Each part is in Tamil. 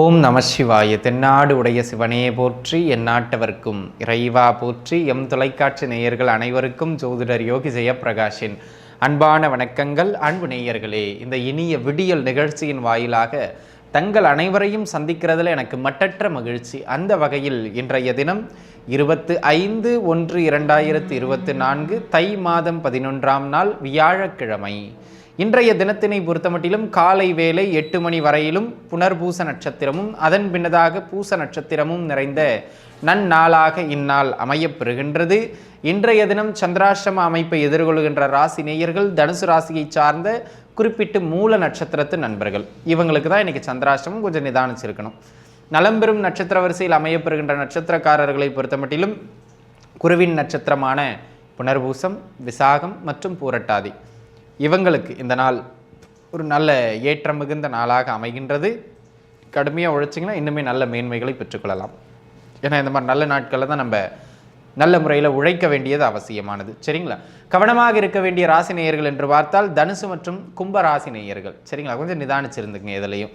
ஓம் நம சிவாய. தென்னாடு உடைய சிவனே போற்றி எந்நாட்டவர்க்கும் இறைவா போற்றி எம் தொலைக்காட்சி நேயர்கள் அனைவருக்கும் ஜோதிடர் யோகி ஜெயப்பிரகாஷின் அன்பான வணக்கங்கள். அன்பு நேயர்களே இந்த இனிய விடியல் நிகழ்ச்சியின் வாயிலாக தங்கள் அனைவரையும் சந்திக்கிறதுல எனக்கு மட்டற்ற மகிழ்ச்சி. அந்த வகையில் இன்றைய தினம் இருபத்து ஐந்து ஒன்று இரண்டாயிரத்து இருபத்து நான்கு தை மாதம் பதினொன்றாம் நாள் வியாழக்கிழமை. இன்றைய தினத்தினை பொறுத்தமட்டிலும் காலை வேளை எட்டு மணி வரையிலும் புனர்பூச நட்சத்திரமும் அதன் பின்னதாக பூச நட்சத்திரமும் நிறைந்த நன்னாளாக இந்நாள் அமையப்பெறுகின்றது. இன்றைய தினம் சந்திராஷ்டம அமைப்பை எதிர்கொள்கின்ற ராசி நேயர்கள் தனுசு ராசியை சார்ந்த குறிப்பிட்டு மூல நட்சத்திரத்து நண்பர்கள். இவங்களுக்கு தான் இன்னைக்கு சந்திராஷ்டமம் கொஞ்சம் நிதானிச்சிருக்கணும். நலம்பெறும் நட்சத்திர வரிசையில் அமையப்பெறுகின்ற நட்சத்திரக்காரர்களை பொறுத்தமட்டிலும் குருவின் நட்சத்திரமான புனர்பூசம் விசாகம் மற்றும் பூரட்டாதி. இவங்களுக்கு இந்த நாள் ஒரு நல்ல ஏற்றம் மிகுந்த நாளாக அமைகின்றது. கடுமையாக உழைச்சிங்கன்னா இன்னுமே நல்ல மேன்மைகளை பெற்றுக்கொள்ளலாம். ஏன்னா இந்த மாதிரி நல்ல நாட்களில் தான் நம்ம நல்ல முறையில் உழைக்க வேண்டியது அவசியமானது. சரிங்களா? கவனமாக இருக்க வேண்டிய ராசி நேயர்கள் என்று பார்த்தால் தனுசு மற்றும் கும்ப ராசி நேயர்கள். சரிங்களா? கொஞ்சம் நிதானிச்சிருந்துங்க இதுலையும்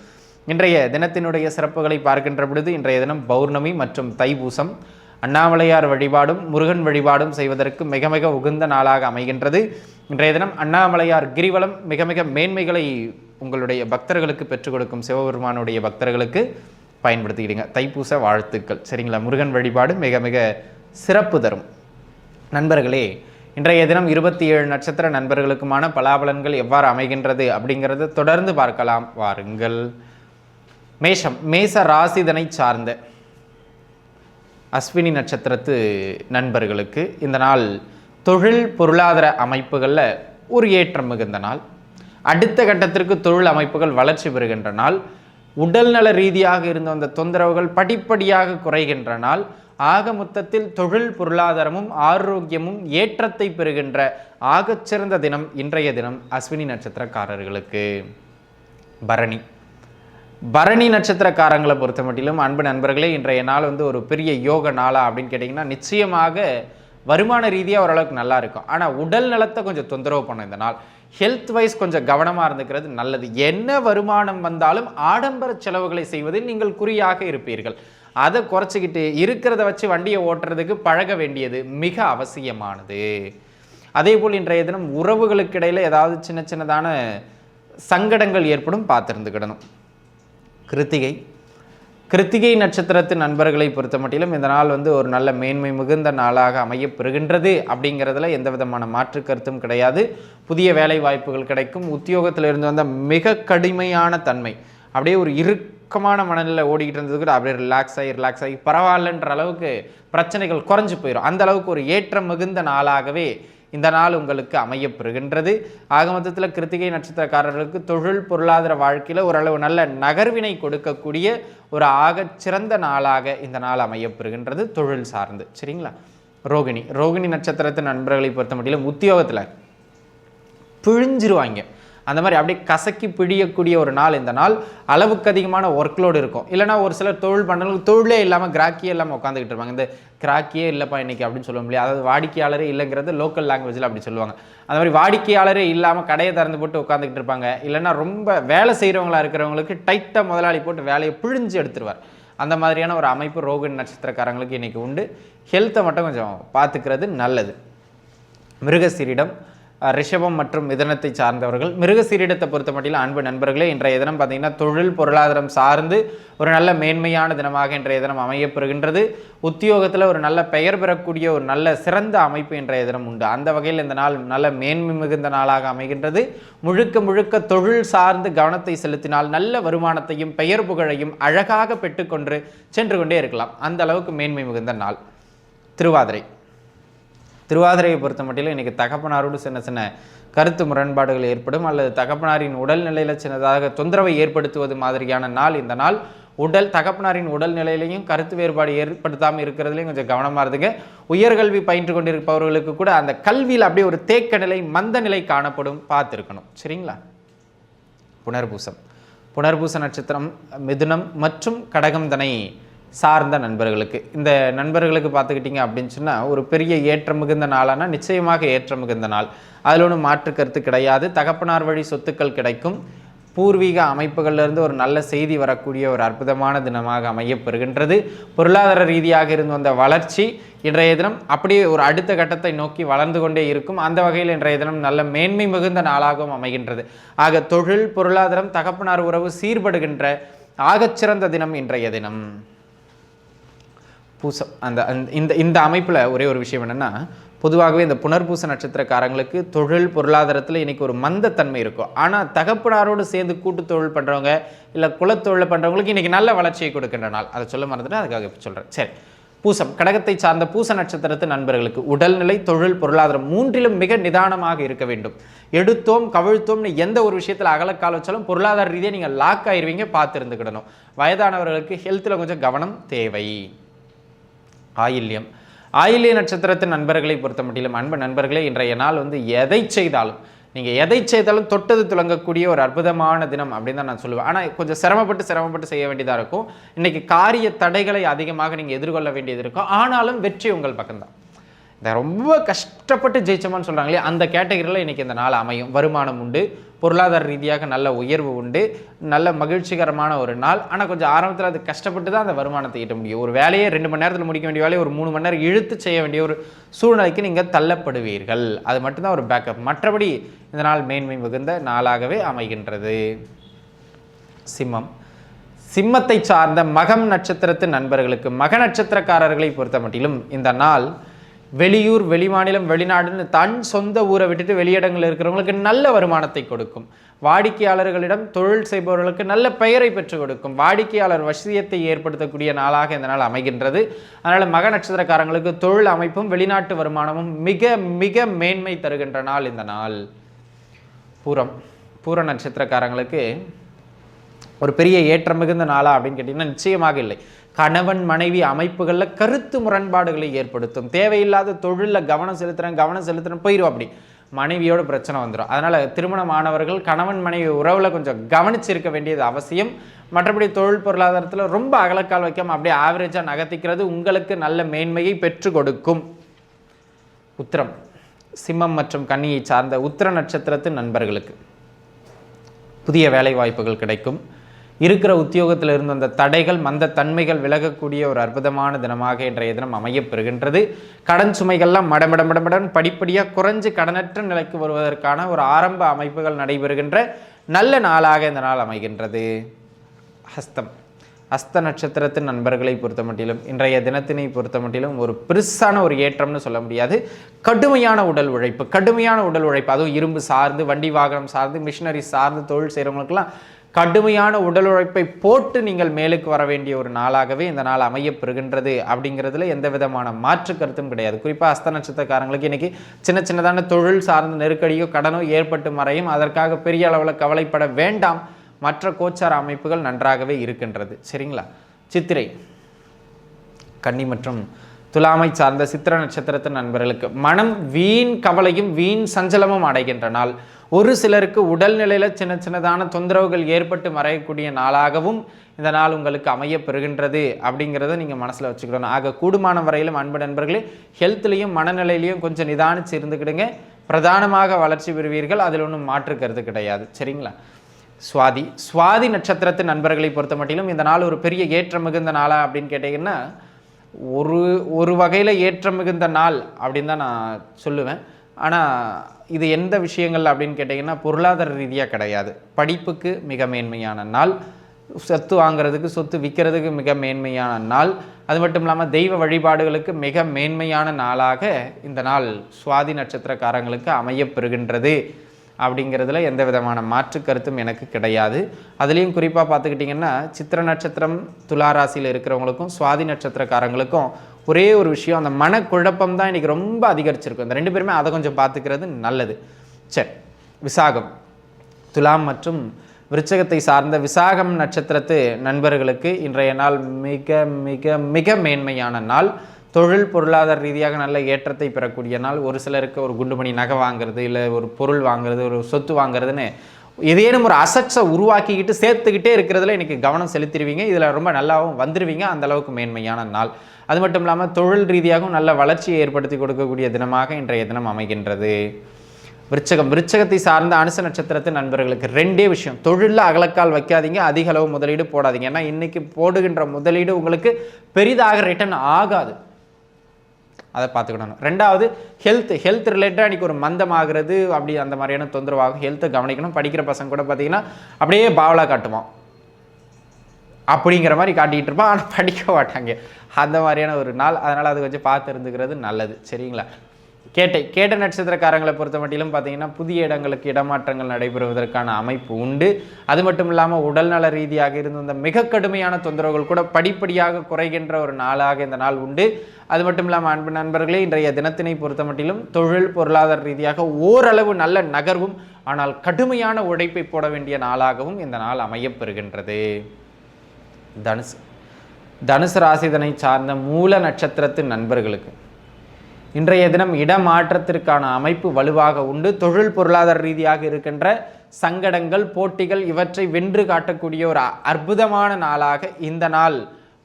இன்றைய தினத்தினுடைய சிறப்புகளை பார்க்கின்ற பொழுது இன்றைய தினம் பௌர்ணமி மற்றும் தைபூசம் அண்ணாமலையார் வழிபாடும் முருகன் வழிபாடும் செய்வதற்கு மிக மிக உகந்த நாளாக அமைகின்றது. இன்றைய தினம் அண்ணாமலையார் கிரிவலம் மிக மிக மேன்மைகளை உங்களுடைய பக்தர்களுக்கு பெற்றுக் கொடுக்கும் சிவபெருமானுடைய பக்தர்களுக்கு பயன்படுத்திக்கிடுங்க. தைப்பூச வாழ்த்துக்கள். சரிங்களா? முருகன் வழிபாடு மிக மிக சிறப்பு தரும். நண்பர்களே இன்றைய தினம் இருபத்தி ஏழு நட்சத்திர நண்பர்களுக்குமான பலாபலன்கள் எவ்வாறு அமைகின்றது அப்படிங்கிறத தொடர்ந்து பார்க்கலாம். வாருங்கள். மேஷம். மேச ராசிதனை சார்ந்த அஸ்வினி நட்சத்திரத்து நண்பர்களுக்கு இந்த நாள் தொழில் பொருளாதார அமைப்புகளில் ஒரு ஏற்றம் மிகுந்த நாள். அடுத்த கட்டத்திற்கு தொழில் அமைப்புகள் வளர்ச்சி பெறுகின்ற நாள். உடல்நல ரீதியாக இருந்த அந்த தொந்தரவுகள் படிப்படியாக குறைகின்ற நாள். ஆக மொத்தத்தில் தொழில் பொருளாதாரமும் ஆரோக்கியமும் ஏற்றத்தை பெறுகின்ற ஆகச்சிறந்த தினம் இன்றைய தினம் அஸ்வினி நட்சத்திரக்காரர்களுக்கு. பரணி. பரணி நட்சத்திரக்காரங்களை பொறுத்த மட்டிலும் அன்பு நண்பர்களே இன்றைய நாள் வந்து ஒரு பெரிய யோக நாளா அப்படின்னு கேட்டிங்கன்னா நிச்சயமாக வருமான ரீதியாக ஓரளவுக்கு நல்லா இருக்கும். ஆனால் உடல் நலத்தை கொஞ்சம் தொந்தரவு பண்ணும் இந்த நாள். ஹெல்த் வைஸ் கொஞ்சம் கவனமாக இருந்துக்கிறது நல்லது. என்ன வருமானம் வந்தாலும் ஆடம்பர செலவுகளை செய்வதில் நீங்கள் குறியாக இருப்பீர்கள். அதை குறைச்சிக்கிட்டு இருக்கிறத வச்சு வண்டியை ஓட்டுறதுக்கு பழக வேண்டியது மிக அவசியமானது. அதே போல் இன்றைய தினம் உறவுகளுக்கு இடையில் ஏதாவது சின்ன சின்னதான சங்கடங்கள் ஏற்படும் பார்த்துருந்துக்கிடணும். கிருத்திகை. கிருத்திகை நட்சத்திரத்தின் நண்பர்களை பொறுத்த மட்டிலும் இந்த நாள் வந்து ஒரு நல்ல மேன்மை மிகுந்த நாளாக அமையப்பெறுகின்றது அப்படிங்கிறதுல எந்த விதமான மாற்று கருத்தும் கிடையாது. புதிய வேலை வாய்ப்புகள் கிடைக்கும். உத்தியோகத்தில் இருந்து வந்த மிக கடுமையான தன்மை. அப்படியே ஒரு இறுக்கமான மனநிலை ஓடிக்கிட்டு இருந்தது கூட அப்படியே ரிலாக்ஸ் ஆகி ரிலாக்ஸ் ஆகி பரவாயில்லன்ற அளவுக்கு பிரச்சனைகள் குறைஞ்சி போயிடும் அந்த அளவுக்கு ஒரு ஏற்றம் மிகுந்த நாளாகவே இந்த நாள் உங்களுக்கு அமையப்பெறுகின்றது. ஆக மொத்தத்தில் கிருத்திகை நட்சத்திரக்காரர்களுக்கு தொழில் பொருளாதார வாழ்க்கையில் ஓரளவு நல்ல நகர்வினை கொடுக்கக்கூடிய ஒரு ஆகச் சிறந்த நாளாக இந்த நாள் அமையப்பெறுகின்றது தொழில் சார்ந்து. சரிங்களா? ரோகிணி. ரோகிணி நட்சத்திரத்தின் நண்பர்களை பொறுத்த மட்டிலும் உத்தியோகத்தில் பிழிஞ்சிருவாங்க. அந்த மாதிரி அப்படியே கசக்கி பிழியக்கூடிய ஒரு நாள் இந்த நாள். அளவுக்கு அதிகமான ஒர்க்லோடு இருக்கும். இல்லைனா ஒரு சிலர் தொழில் பண்ணுறவங்க தொழிலே இல்லாமல் கிராக்கியே இல்லாமல் உட்காந்துக்கிட்டு இருப்பாங்க. இந்த கிராக்கியே இல்லைப்பா இன்றைக்கி அப்படின்னு சொல்ல முடியாது. அதாவது வாடிக்கையாளரே இல்லைங்கிறது லோக்கல் லாங்குவேஜில் அப்படி சொல்லுவாங்க. அந்த மாதிரி வாடிக்கையாளரே இல்லாமல் கடையை திறந்து போட்டு உட்காந்துக்கிட்டு இருப்பாங்க. இல்லைன்னா ரொம்ப வேலை செய்கிறவங்களா இருக்கிறவங்களுக்கு டைட்டாக முதலாளி போட்டு வேலையை பிழிஞ்சு எடுத்துருவார். அந்த மாதிரியான ஒரு அமைப்பு ரோகன் நட்சத்திரக்காரங்களுக்கு இன்றைக்கி உண்டு. ஹெல்த்தை மட்டும் கொஞ்சம் பார்த்துக்கிறது நல்லது. மிருகசீரிடம் ரிஷபம் மற்றும் மிதனத்தை சார்ந்தவர்கள். மிருகசீரிடத்தை பொறுத்த மட்டில் அன்பு நண்பர்களே இன்றைய தினம் பார்த்தீங்கன்னா தொழில் பொருளாதாரம் சார்ந்து ஒரு நல்ல மேன்மையான தினமாக இன்றைய தினம் அமையப்பெறுகின்றது. உத்தியோகத்தில் ஒரு நல்ல பெயர் பெறக்கூடிய ஒரு நல்ல சிறந்த அமைப்பு இன்றைய தினம் உண்டு. அந்த வகையில் இந்த நாள் நல்ல மேன்மை மிகுந்த நாளாக அமைகின்றது. முழுக்க முழுக்க தொழில் சார்ந்து கவனத்தை செலுத்தினால் நல்ல வருமானத்தையும் பெயர் புகழையும் அழகாக பெற்றுக்கொண்டு சென்று கொண்டே இருக்கலாம். அந்த அளவுக்கு மேன்மை மிகுந்த நாள். திருவாதிரை. திருவாதிரையை பொறுத்த மட்டிலும் இன்றைக்கி தகப்பனாரோடு சின்ன சின்ன கருத்து முரண்பாடுகள் ஏற்படும். அல்லது தகப்பனாரின் உடல்நிலையில் சின்னதாக தொந்தரவை ஏற்படுத்துவது மாதிரியான நாள் இந்த நாள். உடல் தகப்பனாரின் உடல்நிலையிலையும் கருத்து வேறுபாடு ஏற்படுத்தாமல் இருக்கிறதுலையும் கொஞ்சம் கவனமாக இருந்துங்க. உயர்கல்வி பயின்று கொண்டிருப்பவர்களுக்கு கூட அந்த கல்வியில் அப்படியே ஒரு தேக்க நிலை மந்த நிலை காணப்படும். பார்த்துருக்கணும். சரிங்களா? புனர்பூசம். புனர்பூச நட்சத்திரம் மிதுனம் மற்றும் கடகம் தனை சார்ந்த நண்பர்களுக்கு. இந்த நண்பர்களுக்கு பார்த்துக்கிட்டிங்க அப்படின்னு சொன்னால் ஒரு பெரிய ஏற்றம் மிகுந்த நாளானா நிச்சயமாக ஏற்றம் மிகுந்த நாள். அதில் ஒன்றும் மாற்று கருத்து கிடையாது. தகப்பனார் வழி சொத்துக்கள் கிடைக்கும். பூர்வீக அமைப்புகளிலிருந்து ஒரு நல்ல செய்தி வரக்கூடிய ஒரு அற்புதமான தினமாக அமையப்பெறுகின்றது. பொருளாதார ரீதியாக இருந்து வந்த வளர்ச்சி இன்றைய தினம் அப்படியே ஒரு அடுத்த கட்டத்தை நோக்கி வளர்ந்து கொண்டே இருக்கும். அந்த வகையில் இன்றைய தினம் நல்ல மேன்மை மிகுந்த நாளாகவும் அமைகின்றது. ஆக தொழில் பொருளாதாரம் தகப்பனார் உறவு சீர்படுகின்ற ஆகச்சிறந்த தினம் இன்றைய தினம். பூசம் அந்த இந்த இந்த அமைப்பில் ஒரே ஒரு விஷயம் என்னென்னா பொதுவாகவே இந்த புனர்பூச நட்சத்திரக்காரங்களுக்கு தொழில் பொருளாதாரத்தில் இன்னைக்கு ஒரு மந்தத்தன்மை இருக்கும். ஆனால் தகப்பனாரோடு சேர்ந்து கூட்டு தொழில் பண்ணுறவங்க இல்லை குலத்தொழில் பண்ணுறவங்களுக்கு இன்றைக்கி நல்ல வளர்ச்சியை கொடுக்கின்ற நாள். அதை சொல்ல மறந்துட்டு அதுக்காக இப்போ சொல்கிறேன் சரி. பூசம். கடகத்தை சார்ந்த பூச நட்சத்திரத்து நண்பர்களுக்கு உடல்நிலை தொழில் பொருளாதாரம் மூன்றிலும் மிக நிதானமாக இருக்க வேண்டும். எடுத்தோம் கவிழ்த்தோம்னு எந்த ஒரு விஷயத்தில் அகலக்கால் வச்சாலும் பொருளாதார ரீதியாக நீங்கள் லாக் ஆயிடுவீங்க பார்த்து இருந்துக்கிடணும் வயதானவர்களுக்கு ஹெல்த்தில் கொஞ்சம் கவனம் தேவை. ஆயில்யம். ஆயில்ய நட்சத்திரத்தின் நண்பர்களை பொறுத்த மட்டிலும் அன்பு நண்பர்களே இன்றைய நாள் வந்து எதை செய்தாலும் நீங்கள் எதை செய்தாலும் தொட்டது துலங்கக்கூடிய ஒரு அற்புதமான தினம் அப்படின்னு தான் நான் சொல்லுவேன். ஆனால் கொஞ்சம் சிரமப்பட்டு சிரமப்பட்டு செய்ய வேண்டியதாக இருக்கும். இன்றைக்கி காரிய தடைகளை அதிகமாக நீங்கள் எதிர்கொள்ள வேண்டியது இருக்கும். ஆனாலும் வெற்றி உங்கள் பக்கம்தான். இந்த ரொம்ப கஷ்டப்பட்டு ஜெயிச்சோமான்னு சொல்கிறாங்களே அந்த கேட்டகரியில் இன்றைக்கி இந்த நாள் அமையும். வருமானம் உண்டு. பொருளாதார ரீதியாக நல்ல உயர்வு உண்டு. நல்ல மகிழ்ச்சிகரமான ஒரு நாள். ஆனால் கொஞ்சம் ஆரம்பத்தில் அது கஷ்டப்பட்டு தான் அந்த வருமானத்தை ஈட்ட முடியும். ஒரு வேலையை ரெண்டு மணி நேரத்தில் முடிக்க வேண்டிய வேலையை ஒரு மூணு மணி நேரம் இழுத்து செய்ய வேண்டிய ஒரு சூழ்நிலைக்கு நீங்கள் தள்ளப்படுவீர்கள். அது மட்டும்தான் ஒரு பேக்கப் மற்றபடி இந்த நாள் மேன்மை மிகுந்த நாளாகவே அமைகின்றது. சிம்மம். சிம்மத்தை சார்ந்த மகம் நட்சத்திரத்து நண்பர்களுக்கு மக நட்சத்திரக்காரர்களை பொறுத்த மட்டிலும் இந்த நாள் வெளியூர் வெளிமாநிலம் வெளிநாடுன்னு தன் சொந்த ஊரை விட்டுட்டு வெளியிடங்களில் இருக்கிறவங்களுக்கு நல்ல வருமானத்தை கொடுக்கும். வாடிக்கையாளர்களிடம் தொழில் செய்பவர்களுக்கு நல்ல பெயரை பெற்றுக் கொடுக்கும். வாடிக்கையாளர் வசதியத்தை ஏற்படுத்தக்கூடிய நாளாக இந்த நாள் அமைகின்றது. அதனால் மக நட்சத்திரக்காரங்களுக்கு தொழில் அமைப்பும் வெளிநாட்டு வருமானமும் மிக மிக மேன்மை தருகின்ற நாள் இந்த நாள். பூரம். பூர நட்சத்திரக்காரங்களுக்கு ஒரு பெரிய ஏற்றம் மிகுந்த நாளா அப்படின்னு கேட்டிங்கன்னா நிச்சயமாக இல்லை. கணவன் மனைவி அமைப்புகளில் கருத்து முரண்பாடுகளை ஏற்படுத்தும். தேவையில்லாத தொழிலில் கவனம் செலுத்துகிறேன் கவனம் செலுத்துறேன் போயிடும் அப்படி. மனைவியோட பிரச்சனை வந்துடும் அதனால் திருமணமானவர்கள் கணவன் மனைவி உறவில் கொஞ்சம் கவனிச்சிருக்க வேண்டியது அவசியம். மற்றபடி தொழில் பொருளாதாரத்தில் ரொம்ப அகலக்கால் வைக்காமல் அப்படியே ஆவரேஜாக நகர்த்திக்கிறது உங்களுக்கு நல்ல மேன்மையை பெற்று கொடுக்கும். உத்திரம். சிம்மம் மற்றும் கன்னியை சார்ந்த உத்திர நட்சத்திரத்து நண்பர்களுக்கு. புதிய வேலை வாய்ப்புகள் கிடைக்கும். இருக்கிற உத்தியோகத்தில் இருந்த அந்த தடைகள் மந்த தன்மைகள் விலகக்கூடிய ஒரு அற்புதமான தினமாக இன்றைய தினம் அமையப்பெறுகின்றது கடன் சுமைகள்லாம் மடமட மடமடன் படிப்படியாக குறைஞ்சு கடனற்ற நிலைக்கு வருவதற்கான ஒரு ஆரம்ப அமைப்புகள் நடைபெறுகின்ற நல்ல நாளாக இந்த நாள் அமைகின்றது. ஹஸ்தம். அஸ்த நட்சத்திரத்தின் நண்பர்களை பொறுத்த மட்டிலும் இன்றைய தினத்தினை பொறுத்த மட்டிலும் ஒரு பெருசான ஒரு ஏற்றம்னு சொல்ல முடியாது. கடுமையான உடல் உழைப்பு கடுமையான உடல் உழைப்பு அதுவும் இரும்பு சார்ந்து வண்டி வாகனம் சார்ந்து மிஷினரி சார்ந்து தொழில் செய்கிறவங்களுக்கெல்லாம் கடுமையான உடல் உழைப்பை போட்டு நீங்கள் மேலுக்கு வர வேண்டிய ஒரு நாளாகவே இந்த நாள் அமையப்பெறுகின்றது அப்படிங்கிறதுல எந்த விதமான மாற்று கருத்தும் கிடையாது. குறிப்பாக அஸ்த நட்சத்திரக்காரங்களுக்கு இன்றைக்கி சின்ன சின்னதான தொழில் சார்ந்த நெருக்கடியோ கடனோ ஏற்பட்டு மறையும். அதற்காக பெரிய அளவில் கவலைப்பட வேண்டாம். மற்ற கோச்சார அமைப்புகள் நன்றாகவே இருக்கின்றது. சரிங்களா? சித்திரை. கன்னி மற்றும் துலாமை சார்ந்த சித்திர நட்சத்திரத்தின் நண்பர்களுக்கு மனம் வீண் கவலையும் வீண் சஞ்சலமும் அடைகின்ற நாள். ஒரு சிலருக்கு உடல்நிலையில் சின்ன சின்னதான தொந்தரவுகள் ஏற்பட்டு மறையக்கூடிய நாளாகவும் இந்த நாள் உங்களுக்கு அமைய பெறுகின்றது அப்படிங்கிறத நீங்கள் மனசில் வச்சுக்கணும். ஆக கூடுமான வரையிலும் அன்பு நண்பர்களே ஹெல்த்லேயும் மனநிலையிலையும் கொஞ்சம் நிதானிச்சு இருந்துக்கிடுங்க. பிரதானமாக வளர்ச்சி பெறுவீர்கள். அதில் ஒன்றும் மாற்று கருத்து கிடையாது. சரிங்களா? சுவாதி. சுவாதி நட்சத்திரத்து நண்பர்களை பொறுத்த மட்டிலும் இந்த நாள் ஒரு பெரிய ஏற்றம் மிகுந்த நாளா அப்படின்னு கேட்டிங்கன்னா ஒரு ஒரு வகையில் ஏற்றம் மிகுந்த நாள் அப்படின்னு தான் நான் சொல்லுவேன். ஆனால் இது எந்த விஷயங்கள் அப்படின்னு கேட்டிங்கன்னா பொருளாதார ரீதியாக கிடையாது. படிப்புக்கு மிக மேன்மையான நாள். சொத்து வாங்குறதுக்கு சொத்து விற்கிறதுக்கு மிக மேன்மையான நாள். அது மட்டும் இல்லாமல் தெய்வ வழிபாடுகளுக்கு மிக மேன்மையான நாளாக இந்த நாள் சுவாதி நட்சத்திரக்காரங்களுக்கு அமையப்பெறுகின்றது அப்படிங்கிறதுல எந்த விதமான மாற்று கருத்தும் எனக்கு கிடையாது. அதுலேயும் குறிப்பாக பார்த்துக்கிட்டிங்கன்னா சித்திர நட்சத்திரம் துலா ராசியில் இருக்கிறவங்களுக்கும் சுவாதி நட்சத்திரக்காரங்களுக்கும் ஒரே ஒரு விஷயம் அந்த மனக்குழப்பம் தான் இன்றைக்கி ரொம்ப அதிகரிச்சிருக்கும் இந்த ரெண்டு பேருமே அதை கொஞ்சம் பார்த்துக்கிறது நல்லது. சரி விசாகம். துலாம் மற்றும் விருச்சகத்தை சார்ந்த விசாகம் நட்சத்திரத்து நண்பர்களுக்கு இன்றைய நாள் மிக மிக மிக மேன்மையான நாள். தொழில் பொருளாதார ரீதியாக நல்ல ஏற்றத்தை பெறக்கூடிய நாள். ஒரு சிலருக்கு ஒரு குண்டுமணி நகை வாங்குறது இல்லை ஒரு பொருள் வாங்குறது ஒரு சொத்து வாங்குறதுன்னு ஏதேனும் ஒரு அசட்ஸை உருவாக்கிக்கிட்டு சேர்த்துக்கிட்டே இருக்கிறதுல எனக்கு கவனம் செலுத்திடுவீங்க. இதில் ரொம்ப நல்லாவும் வந்துடுவீங்க அந்தளவுக்கு மேன்மையான நாள். அது மட்டும் இல்லாமல் தொழில் ரீதியாகவும் நல்ல வளர்ச்சியை ஏற்படுத்தி கொடுக்கக்கூடிய தினமாக இன்றைய தினம் அமைகின்றது. விருச்சகம். விருச்சகத்தை சார்ந்த அனுச நட்சத்திரத்தின் நண்பர்களுக்கு ரெண்டே விஷயம். தொழிலில் அகலக்கால் வைக்காதீங்க. அதிக அளவு முதலீடு போடாதீங்க. ஏன்னா இன்னைக்கு போடுகின்ற முதலீடு உங்களுக்கு பெரிதாக ரிட்டர்ன் ஆகாது. அதை பார்த்துக்கணும். ரெண்டாவது ஹெல்த் ஹெல்த் ரிலேட்டடாக இன்றைக்கி ஒரு மந்தம் ஆகிறது அப்படி அந்த மாதிரியான தொந்தரவாகும் ஹெல்த்தை கவனிக்கணும். படிக்கிற பசங்க கூட பார்த்தீங்கன்னா அப்படியே பாவலாக காட்டுவான். அப்படிங்கிற மாதிரி காட்டிகிட்டு இருப்பான். ஆனால் படிக்க மாட்டாங்க. அந்த மாதிரியான ஒரு நாள். அதனால் அது கொஞ்சம் பார்த்து இருந்துக்கிறது நல்லது. சரிங்களா? கேட்டை கேட்ட நட்சத்திரக்காரங்களை பொறுத்த மட்டிலும் பார்த்தீங்கன்னா புதிய இடங்களுக்கு இடமாற்றங்கள் நடைபெறுவதற்கான அமைப்பு உண்டு. அது மட்டும் இல்லாமல் உடல்நல ரீதியாக இருந்து இந்த மிக கடுமையான தொந்தரவுகள் கூட படிப்படியாக குறைகின்ற ஒரு நாளாக இந்த நாள் உண்டு. அது மட்டும் இல்லாமல் அன்பு நண்பர்களே இன்றைய தினத்தினை பொறுத்த மட்டிலும் தொழில் பொருளாதார ரீதியாக ஓரளவு நல்ல நகர்வும் ஆனால் கடுமையான உழைப்பை போட வேண்டிய நாளாகவும் இந்த நாள் அமையப்பெறுகின்றது. தனுசு தனுசு ராசிதனை சார்ந்த மூல நட்சத்திரத்து நண்பர்களுக்கு. இன்றைய தினம் இடமாற்றத்திற்கான அமைப்பு வலுவாக உண்டு. தொழில் பொருளாதார ரீதியாக இருக்கின்ற சங்கடங்கள் போட்டிகள் இவற்றை வென்று காட்டக்கூடிய ஒரு அற்புதமான நாளாக இந்த நாள்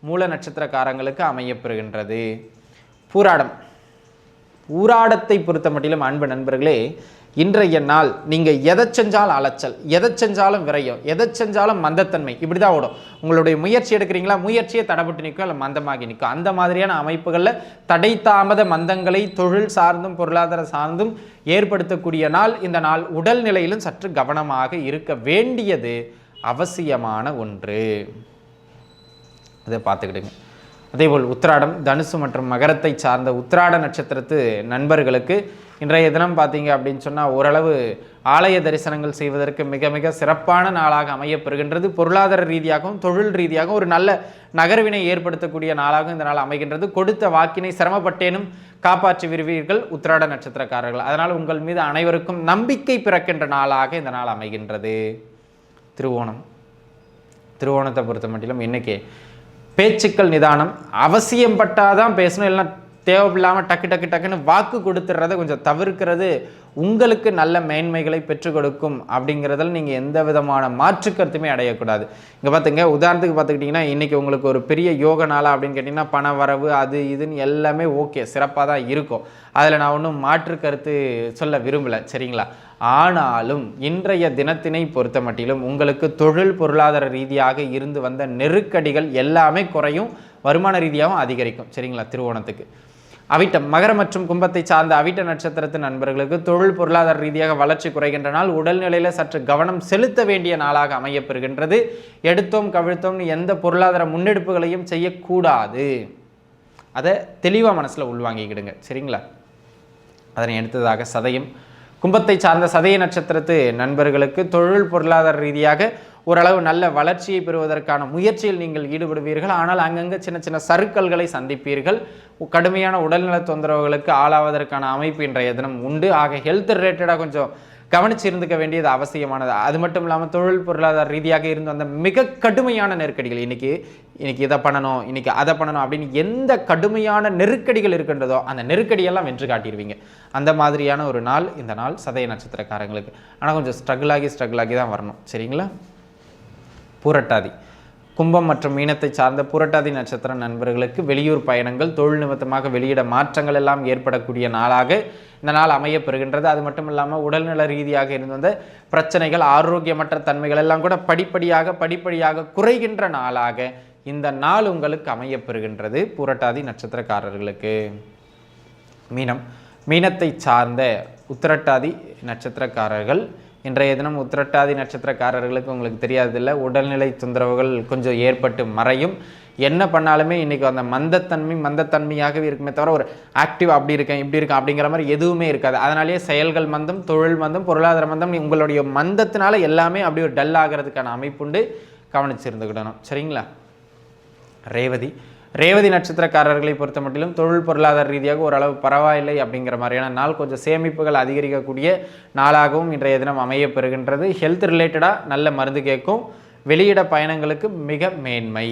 மூல நட்சத்திரக்காரங்களுக்கு அமையப்பெறுகின்றது. பூராடம். பூராடத்தை பொறுத்த மட்டிலும் அன்பு நண்பர்களே இன்றைய நாள் நீங்கள் எதை செஞ்சாலும் அலைச்சல் எதை செஞ்சாலும் விரையும் எதை செஞ்சாலும் மந்தத்தன்மை இப்படி தான் ஓடும். உங்களுடைய முயற்சி எடுக்கிறீங்களா? முயற்சியை தடைப்பட்டு நிற்கும் இல்லை மந்தமாகி நிற்கும். அந்த மாதிரியான அமைப்புகளில் தடை தாமத மந்தங்களை தொழில் சார்ந்தும் பொருளாதார சார்ந்தும் ஏற்படுத்தக்கூடிய நாள். இந்த நாள் உடல் நிலையிலும் சற்று கவனமாக இருக்க வேண்டியது அவசியமான ஒன்று. அதை பார்த்துக்கிடுங்க. அதேபோல் உத்திராடம் தனுசு மற்றும் மகரத்தை சார்ந்த உத்திராட நட்சத்திரத்து நண்பர்களுக்கு இன்றைய தினம் பார்த்தீங்க அப்படின்னு சொன்னால் ஓரளவு ஆலய தரிசனங்கள் செய்வதற்கு மிக மிக சிறப்பான நாளாக அமையப்பெறுகின்றது. பொருளாதார ரீதியாகவும் தொழில் ரீதியாகவும் ஒரு நல்ல நகர்வினை ஏற்படுத்தக்கூடிய நாளாக இந்த நாள் அமைகின்றது. கொடுத்த வாக்கினை சிரமப்பட்டேனும் காப்பாற்றி விரும்பீர்கள் உத்திராட நட்சத்திரக்காரர்கள். அதனால் உங்கள் மீது அனைவருக்கும் நம்பிக்கை பிறக்கின்ற நாளாக இந்த நாள் அமைகின்றது. திருவோணம். திருவோணத்தை பொறுத்த மட்டிலும் இன்னைக்கு பேச்சுக்கள் நிதானம் அவசியம் பட்டாதான் பேசணும் இல்லைன்னா தேவையில்லாமல் டக்கு டக்கு டக்குன்னு வாக்கு கொடுத்துட்றத கொஞ்சம் தவிர்க்கிறது உங்களுக்கு நல்ல மேன்மைகளை பெற்றுக் கொடுக்கும் அப்படிங்கிறதில் நீங்கள் எந்த விதமான மாற்று கருத்துமே அடையக்கூடாது. இங்கே பார்த்துங்க உதாரணத்துக்கு பார்த்துக்கிட்டிங்கன்னா இன்றைக்கி உங்களுக்கு ஒரு பெரிய யோக நாளா அப்படின்னு கேட்டிங்கன்னா பண வரவு அது இதுன்னு எல்லாமே ஓகே சிறப்பாக தான் இருக்கும். அதில் நான் ஒன்றும் மாற்று கருத்து சொல்ல விரும்பலை சரிங்களா? ஆனாலும் இன்றைய தினத்தினை பொறுத்த மட்டிலும் உங்களுக்கு தொழில் பொருளாதார ரீதியாக இருந்து வந்த நெருக்கடிகள் எல்லாமே குறையும் வருமான ரீதியாகவும் அதிகரிக்கும் சரிங்களா திருவோணத்துக்கு? அவிட்டம் மகர மற்றும் கும்பத்தை சார்ந்த அவிட்ட நட்சத்திரத்து நண்பர்களுக்கு தொழில் பொருளாதார ரீதியாக வளர்ச்சி குறைகின்ற நாள் உடல்நிலையில் சற்று கவனம் செலுத்த வேண்டிய நாளாக அமையப்பெறுகின்றது. எடுத்தோம் கவிழ்த்தோம்னு எந்த பொருளாதார முன்னெடுப்புகளையும் செய்யக்கூடாது. அதை தெளிவாக மனசில் உள்வாங்கிக்கிடுங்க. சரிங்களா? அதனை எடுத்ததாக சதயம் கும்பத்தை சார்ந்த சதய நட்சத்திரத்து நண்பர்களுக்கு தொழில் பொருளாதார ரீதியாக ஓரளவு நல்ல வளர்ச்சியை பெறுவதற்கான முயற்சியில் நீங்கள் ஈடுபடுவீர்கள். ஆனால் அங்கங்கே சின்ன சின்ன சருக்கல்களை சந்திப்பீர்கள். கடுமையான உடல்நல தொந்தரவுகளுக்கு ஆளாவதற்கான அமைப்பு இன்றைய தினம் உண்டு. ஆக ஹெல்த் ரிலேட்டடாக கொஞ்சம் கவனிச்சு இருந்துக்க வேண்டியது அவசியமானது. அது மட்டும் இல்லாமல் தொழில் பொருளாதார ரீதியாக இருந்து வந்த மிக கடுமையான நெருக்கடிகள். இன்றைக்கி இன்றைக்கி இதை பண்ணணும் இன்றைக்கி அதை பண்ணணும் அப்படின்னு எந்த கடுமையான நெருக்கடிகள் இருக்கின்றதோ அந்த நெருக்கடியெல்லாம் வென்று காட்டிடுவீங்க அந்த மாதிரியான ஒரு நாள் இந்த நாள் சதய நட்சத்திரக்காரங்களுக்கு. ஆனால் கொஞ்சம் ஸ்ட்ரகிள் ஆகி ஸ்ட்ரகிள் ஆகி தான் வரணும். சரிங்களா? பூரட்டாதி. கும்பம் மற்றும் மீனத்தை சார்ந்த புரட்டாதி நட்சத்திர நண்பர்களுக்கு வெளியூர் பயணங்கள் தொழில் நிமித்தமாக வெளியிட மாற்றங்கள் எல்லாம் ஏற்படக்கூடிய நாளாக இந்த நாள் அமைய பெறுகின்றது அது மட்டும் இல்லாமல் உடல்நல ரீதியாக இருந்து வந்த பிரச்சனைகள் ஆரோக்கியமற்ற தன்மைகள் எல்லாம் கூட படிப்படியாக படிப்படியாக குறைகின்ற நாளாக இந்த நாள் உங்களுக்கு அமையப்பெறுகின்றது. புரட்டாதி நட்சத்திரக்காரர்களுக்கு. மீனம் மீனத்தை சார்ந்த உத்திரட்டாதி நட்சத்திரக்காரர்கள் இன்றைய தினம் உத்திரட்டாதி நட்சத்திரக்காரர்களுக்கு உங்களுக்கு தெரியாதில்ல உடல்நிலை தொந்தரவுகள் கொஞ்சம் ஏற்பட்டு மறையும். என்ன பண்ணாலுமே இன்றைக்கி அந்த மந்தத்தன்மை மந்தத்தன்மையாகவே இருக்குமே தவிர ஒரு ஆக்டிவ் அப்படி இருக்கேன் இப்படி இருக்கேன் அப்படிங்கிற மாதிரி எதுவுமே இருக்காது. அதனாலேயே செயல்கள் மந்தம் தொழில் மந்தம் பொருளாதார மந்தம் உங்களுடைய மந்தத்தினால எல்லாமே அப்படி ஒரு டல் ஆகிறதுக்கான அமைப்புண்டு கவனிச்சிருந்துக்கிடணும். சரிங்களா? ரேவதி ரேவதி நட்சத்திரக்காரர்களை பொறுத்த மட்டிலும் தொழில் பொருளாதார ரீதியாக ஓரளவு பரவாயில்லை அப்படிங்கிற மாதிரியான நாள் கொஞ்சம் சேமிப்புகள் அதிகரிக்கக்கூடிய நாளாகவும் இன்றைய தினம் அமைய பெறுகின்றது ஹெல்த் ரிலேட்டடாக நல்ல மருந்து கேட்கும். வெளியிட பயணங்களுக்கு மிக மேன்மை.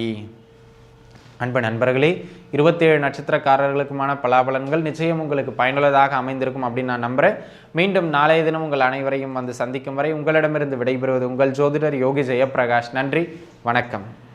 அன்பு நண்பர்களே இருபத்தேழு நட்சத்திரக்காரர்களுக்குமான பலாபலன்கள் நிச்சயம் உங்களுக்கு பயனுள்ளதாக அமைந்திருக்கும் அப்படின்னு நான் நம்புகிறேன் மீண்டும் நாளைய தினம் உங்கள் அனைவரையும் வந்து சந்திக்கும் வரை உங்களிடமிருந்து விடைபெறுவது உங்கள் ஜோதிடர் யோகி ஜெயபிரகாஷ் நன்றி வணக்கம்.